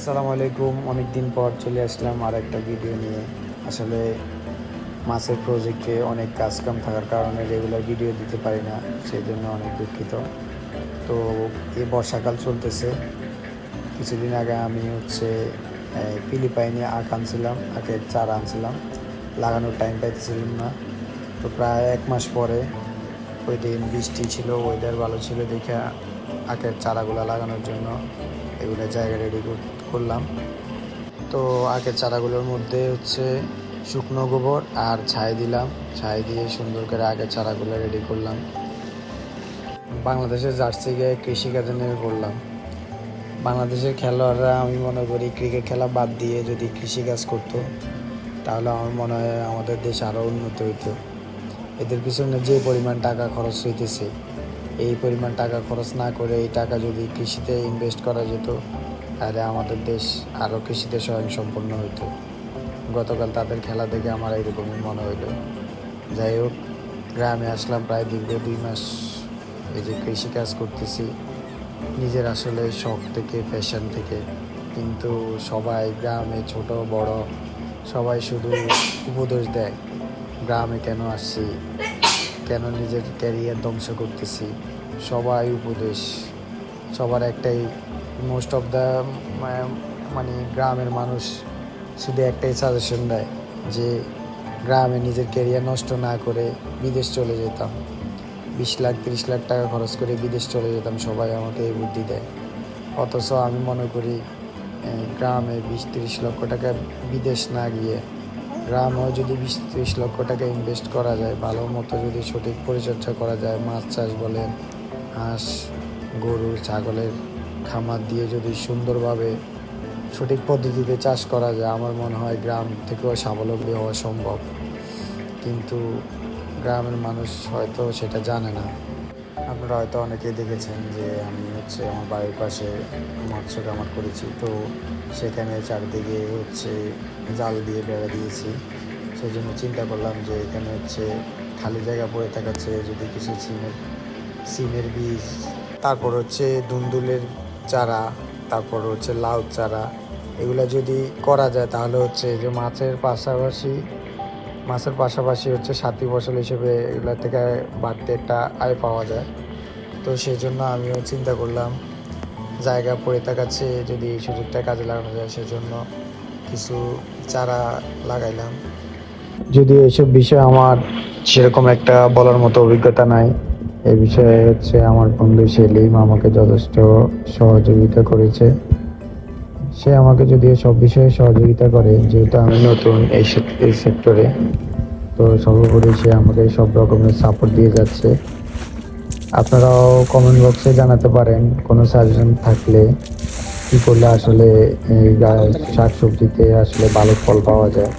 আসসালামু আলাইকুম। অনেক দিন পর চলে আসলাম আর একটা ভিডিও নিয়ে। আসলে মাছের প্রজেক্টে অনেক কাজ কাম থাকার কারণে রেগুলার ভিডিও দিতে পারি না সেই জন্য অনেক দুঃখিত। তো এই বর্ষাকাল চলতেছে। কিছুদিন আগে আমি হচ্ছে ফিলিপাইনে আখ আনছিলাম, আখের চারা আনছিলাম। লাগানোর টাইম পাইতেছিলাম না। তো প্রায় এক মাস পরে ওই দিন বৃষ্টি ছিল ওয়েদার ভালো ছিল, দেখে আখের চারাগুলো লাগানোর জন্য এগুলো জায়গা রেডি করলাম। তো আখের চারাগুলোর মধ্যে হচ্ছে শুকনো গোবর আর ছাই দিলাম। ছাই দিয়ে সুন্দর করে আগের চারাগুলো রেডি করলাম। বাংলাদেশের জার্সি গায়ে কৃষিকাজে নেমে পড়লাম। বাংলাদেশের খেলোয়াড়রা, আমি মনে করি ক্রিকেট খেলা বাদ দিয়ে যদি কৃষিকাজ করতো, তাহলে আমার মনে হয় আমাদের দেশ আরও উন্নত হইতো। এদের পিছনে যে পরিমাণ টাকা খরচ হইতেছে এই পরিমাণ টাকা খরচ না করে এই টাকা যদি কৃষিতে ইনভেস্ট করা যেত, তাহলে আমাদের দেশ আরও কৃষিতে স্বয়ংসম্পন্ন হইতো। গতকাল তাদের খেলা দেখে আমার এরকমই মনে হইল। যাই হোক, গ্রামে আসলাম প্রায় দীর্ঘ দুই মাস। এই যে কৃষিকাজ করতেছি, নিজের আসলে শখ থেকে ফ্যাশন থেকে। কিন্তু সবাই গ্রামে ছোট, বড়, সবাই শুধু উপদেশ দেয়, গ্রামে কেন আসছি? কেন নিজের ক্যারিয়ার ধ্বংস করতেছি? সবাই উপদেশ। সবার একটাই মোস্ট অফ দ্য মানে গ্রামের মানুষ শুধু একটাই সাজেশন দেয় যে গ্রামে নিজের ক্যারিয়ার নষ্ট না করে বিদেশ চলে যেতাম। বিশ লাখ, তিরিশ লাখ টাকা খরচ করে বিদেশ চলে যেতাম, সবাই আমাকে এই বুদ্ধি দেয়। অথচ আমি মনে করি গ্রামে বিশ, তিরিশ লক্ষ টাকা বিদেশ না গিয়ে গ্রামেও যদি বিশ ত্রিশ লক্ষ টাকা ইনভেস্ট করা যায়, ভালো মতো যদি সঠিক পরিচর্যা করা যায়, মাছ চাষ বলেন, হাঁস, গরু, ছাগলের খামার দিয়ে যদি সুন্দরভাবে সঠিক পদ্ধতিতে চাষ করা যায়, আমার মনে হয় গ্রাম থেকেও স্বাবলম্বী হওয়া সম্ভব। কিন্তু গ্রামের মানুষ হয়তো সেটা জানে না। আপনারা হয়তো অনেকেই দেখেছেন যে আমি হচ্ছে আমার বাড়ির পাশে মৎস্য কামার করেছি। তো সেখানে চারিদিকে হচ্ছে জাল দিয়ে বেড়া দিয়েছি। সেই জন্য চিন্তা করলাম যে এখানে হচ্ছে খালি জায়গা পড়ে থাকাচ্ছে যদি কিছু সিমের সিমের বীজ, তারপর হচ্ছে দুন্দুলের চারা, তারপর হচ্ছে লাউ চারা, এগুলো যদি করা যায় তাহলে হচ্ছে যে মাছের পাশাপাশি মাছের পাশাপাশি হচ্ছে সাথী ফসল হিসেবে এগুলো থেকে বাড়তি একটা আয় পাওয়া যায়। তো সেই জন্য আমিও চিন্তা করলাম, জায়গা পড়ে থাকাচ্ছে যদি এই সুযোগটা কাজে লাগানো যায়, সেজন্য কিছু চারা লাগাইলাম। যদিও এইসব বিষয়ে আমার সেরকম একটা বলার মতো অভিজ্ঞতা নাই এই বিষয়ে হচ্ছে আমার বন্ধু সেলিম আমাকে যথেষ্ট সহযোগিতা করেছে। সে আমাকে যদিও সব বিষয়ে সহযোগিতা করে, যেহেতু আমি নতুন এই সেক্টরে তো সর্বোপরি সে আমাকে সব রকমের সাপোর্ট দিয়ে যাচ্ছে। আপনারাও কমেন্ট বক্সে জানাতে পারেন কোনো সাজেশন থাকলে, কি করলে আসলে এই শাক সবজিতে আসলে ভালো ফল পাওয়া যায়।